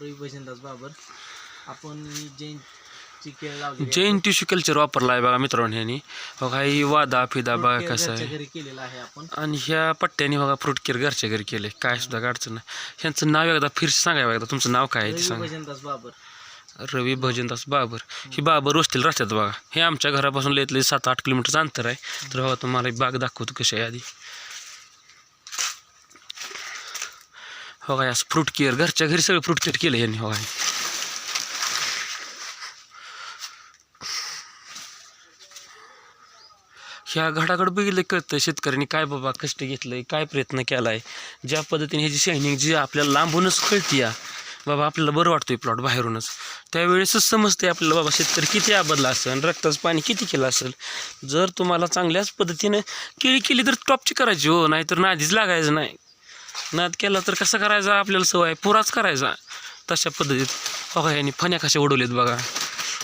रवी भजनदास बाबर. आपण केळ लावली जैन टिश्यू कल्चर वापरला आहे बघा मित्रांनो ह्यांनी. बघा ही वादा फिदा बघा कसं आहे. घरी केलेला आहे आपण. आणि ह्या पट्ट्याने बघा फ्रूट केअर घरच्या घरी केले. काय सुद्धा अडचण नाही. ह्यांचं नाव एकदा फिरशी सांगा एकदा. तुमचं नाव काय आहे ते सांगा. भजनदास बाबर. रवी भजनदास बाबर. ही बाबर वस्तीला राहतात बघा. हे आमच्या घरापासून लेतले सात आठ किलोमीटरचं अंतर आहे. तर बघा तुम्हाला ही बाग दाखवतो कशी आहे आधी. हो काय असं फ्रूट केअर घरच्या घरी सगळं फ्रूट केअर केलं यांनी हो काय ह्या घडाघड बघितलं कळतं शेतकऱ्यांनी काय बाबा कष्ट घेतलंय काय प्रयत्न केलाय. ज्या पद्धतीने ह्याची शायनिंग जी आपल्याला लांबूनच कळते या बाबा आपल्याला बरं वाटतंय प्लॉट बाहेरूनच. त्यावेळेसच समजते आपल्याला बाबा शेतकरी किती आबदला असेल रक्ताचं पाणी किती केलं असेल. जर तुम्हाला चांगल्याच पद्धतीने केळी केली तर टॉपची करायची हो नाहीतर आधीच लागायचं नाही. नाद केला तर कसं करायचा? आपल्याला सवय पुराच करायचा. तशा पद्धतीत. बघा यांनी फण्या कशा उडवलेत बघा.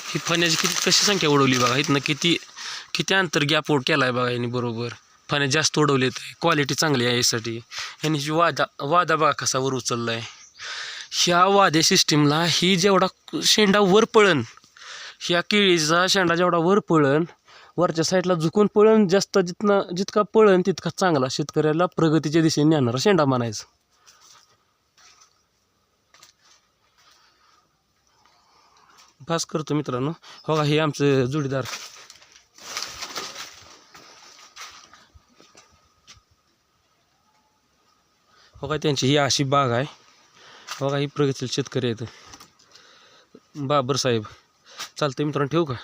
ही फण्याची किती कशी संख्या उडवली बघा. इथनं किती किती अंतर गॅप आउट केला आहे बघा यांनी बरोबर. फण्या जास्त उडवलेत क्वालिटी चांगली आहे यासाठी. यांनी जी वादा वादा बघा कसा वर उचलला आहे ह्या वाद्या सिस्टीमला ही जेवढा शेंडा वर पळण ह्या केळीचा शेंडा जेवढा वर पळण वरच्या साईडला झुकून पळण जास्त जिथनं जितका पळण तितका चांगला शेतकऱ्याला प्रगतीच्या दिशेने नेणारा शेंडा म्हणायचा. पास करतो मित्रांनो हो का हे आमचं जोडीदार. हो का त्यांची ही अशी बाग आहे. हो का ही प्रगतील शेतकरी आहेत. बाबर साहेब चालतं मित्रांनो ठेवू का?